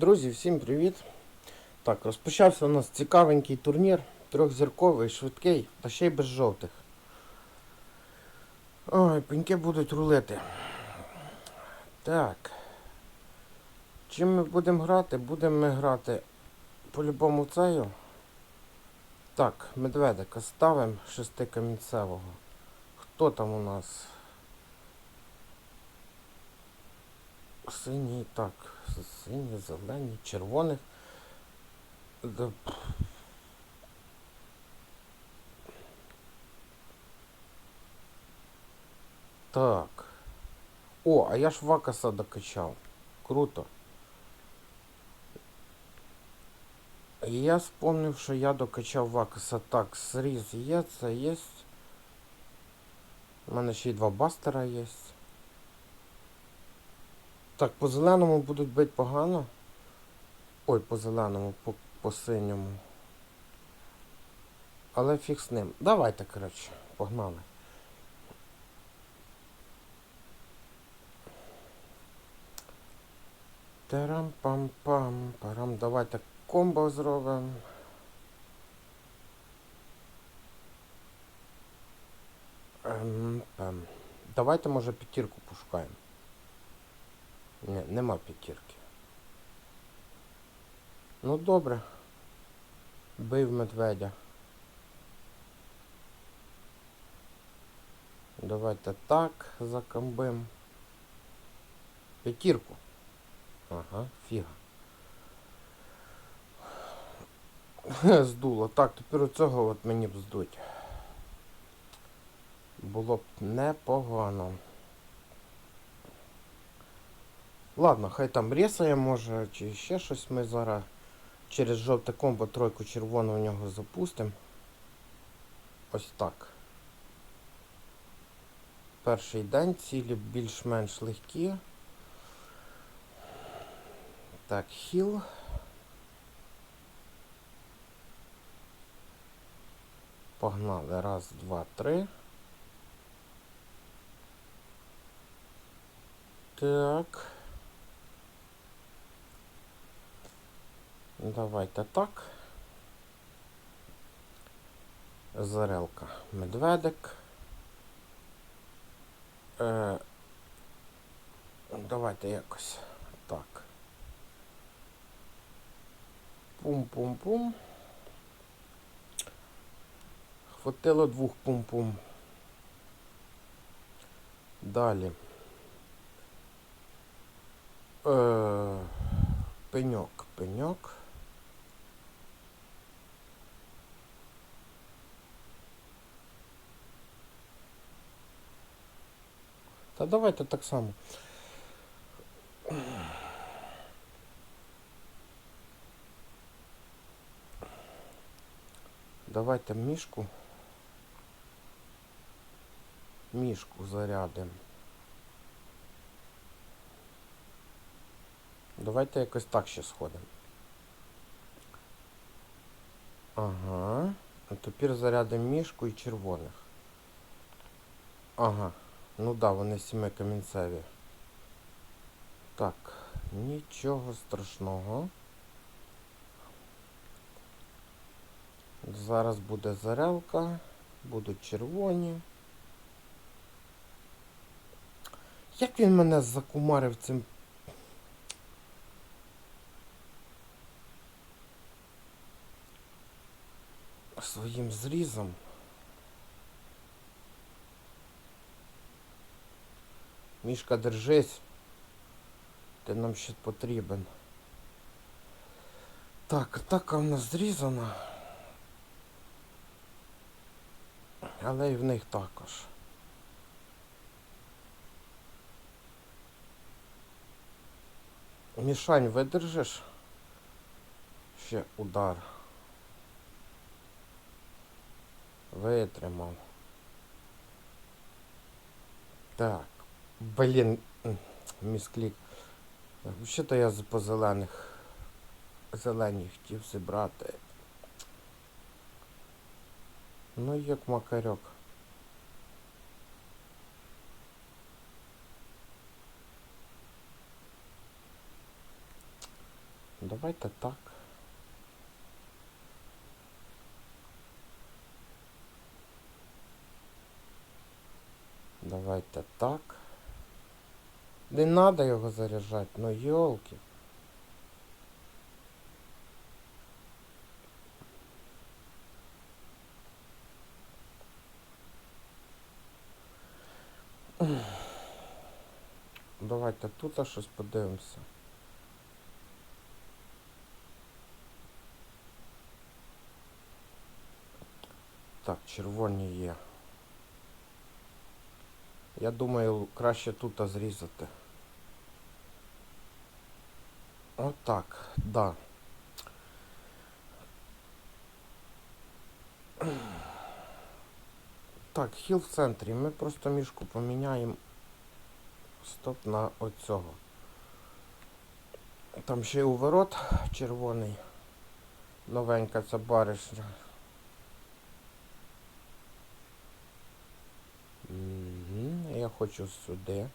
Друзі, всім привіт! Так, розпочався у нас цікавенький турнір, трьохзірковий, швидкий, та ще й без жовтих. Ой, пеньки будуть рулити. Так. Чим ми будемо грати? Будемо ми грати по-любому цею. Так, медведика ставимо шестикамінцевого. Хто там у нас? Синій, так, сині, зелені, червоних. Так. О, а я ж Вакаса докачав. Круто. Я вспомнив, що я докачав Вакаса. Так, сріз є, це є. У мене ще й два бастера є. Так, по зеленому будуть бити погано. Ой, по зеленому, по, по синьому. Але фіг з ним. Давайте, коротше, погнали. Тарам-пам-пам, парам. Давайте комбо зробимо. Ем. Давайте, може, п'ятірку пошукаємо. Ні, нема п'ятірки. Ну добре. Бив медведя. Давайте так закамбим. П'ятірку. Ага, фіга. Здуло. Так, тепер оцього от мені б здуть. Було б непогано. Ладно, хай там рісає може, чи ще щось ми зараз через жовте комбо тройку червону в нього запустимо. Ось так. Перший день цілі більш-менш легкі. Так, хіл. Погнали. Раз, два, три. Так. Давайте так. Зарелка. Медведик. Е, давайте якось так. Пум-пум-пум. Хватило двох пум-пум. Далі. Е, пеньок, пеньок. Та давайте так само. Давайте мішку. Мішку зарядимо. Давайте якось так ще сходимо. Ага. А тепер зарядимо мішку і червоних. Ага. Ну да, вони сімикамінцеві. Так, нічого страшного. Зараз буде зарелка, будуть червоні. Як він мене закумарив цим своїм зрізом. Мішка, держись. Ти нам ще потрібен. Так, атака в нас зрізана. Але і в них також. Мішань видержиш? Ще удар. Витримав. Так. Блін, місклік. Взагалі-то я з- по зелених зелені хотів зібрати. Ну як макарьок. Давайте так. Давайте так. Не надо його заряджати, ну йолки. Давайте тут щось подивимося. Так, червоні є. Я думаю, краще тут зрізати. Отак, да. Так, хіл в центрі. Ми просто мішку поміняємо. Стоп на оцього. Там ще й уворот червоний. Новенька ця баришня. Я хочу сюди.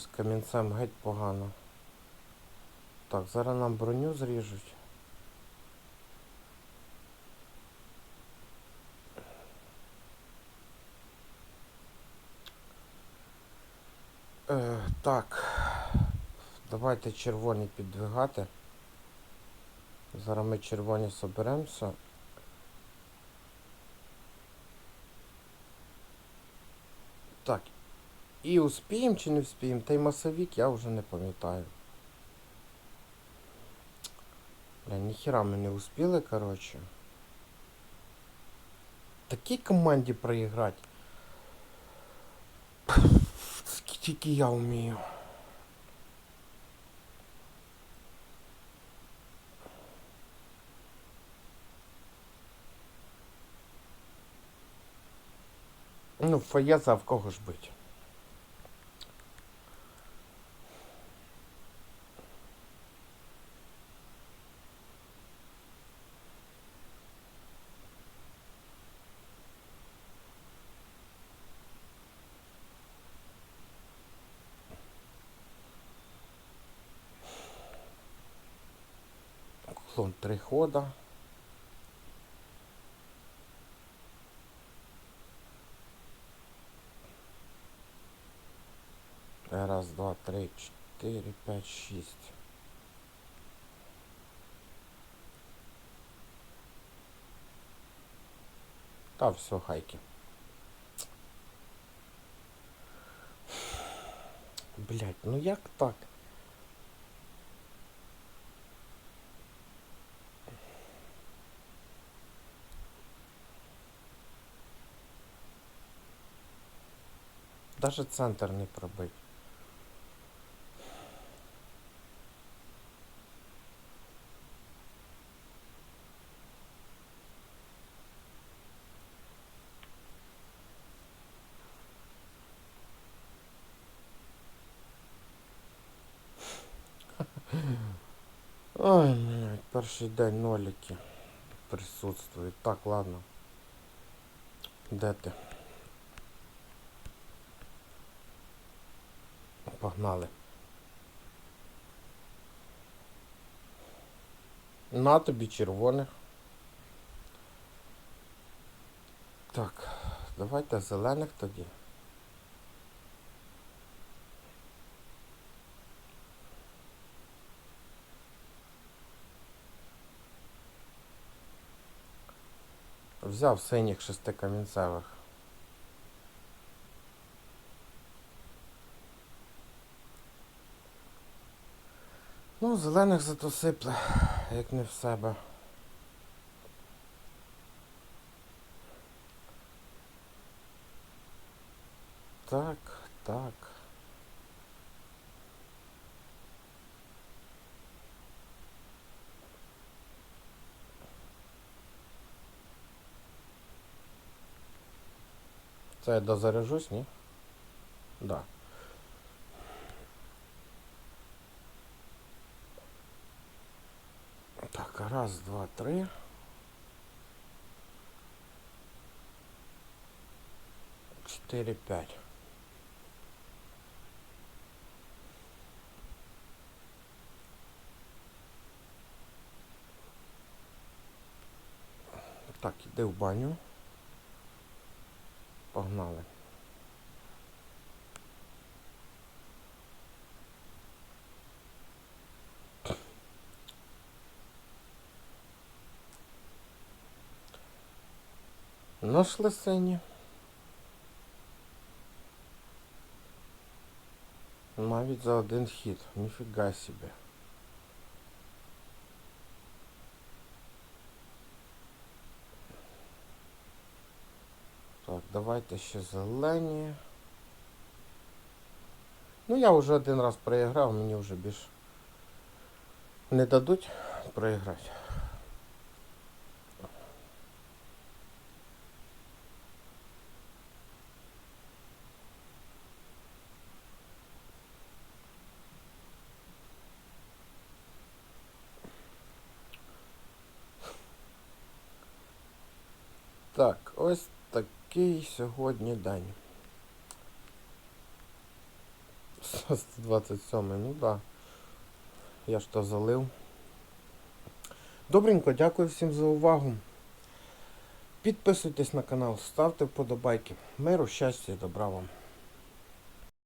З камінцем геть погано. Так, зараз нам броню зріжуть. Е, так. Давайте червоні піддвигати. Зараз ми червоні соберемося. Так. І успіємо чи не успіємо? Той масовік я вже не пам'ятаю. Бля, ніхіра ми не успіли, коротше. Такій команді проіграти. Тільки я вмію. Ну, Фаєза в кого ж бить? Клон три хода. Раз, два, три, четыре, пять, шесть. Та все, хайки. Блять, ну як так? Даже центр не пробить. Ой, блядь, перший день нолики присутствують. Так, ладно. Де ти? Погнали. На тобі червоних. Так, давайте зелених тоді. Взяв синіх шести Ну, зелених зато сипле, як не в себе. Так, так. Це я дозаряжусь, ні? Да. Так, раз, два, три. 4, 5. Так, іди в баню. Погнали. Нашли сині. Навіть за один хід. Ніфіга собі. Так, давайте ще зелені. Ну, я вже один раз проіграв, мені вже більш не дадуть проіграти. Так, ось такий сьогодні день. 127, ну да. Я ж то залив. Добренько, дякую всім за увагу. Підписуйтесь на канал, ставте вподобайки. Миру, щастя і добра вам.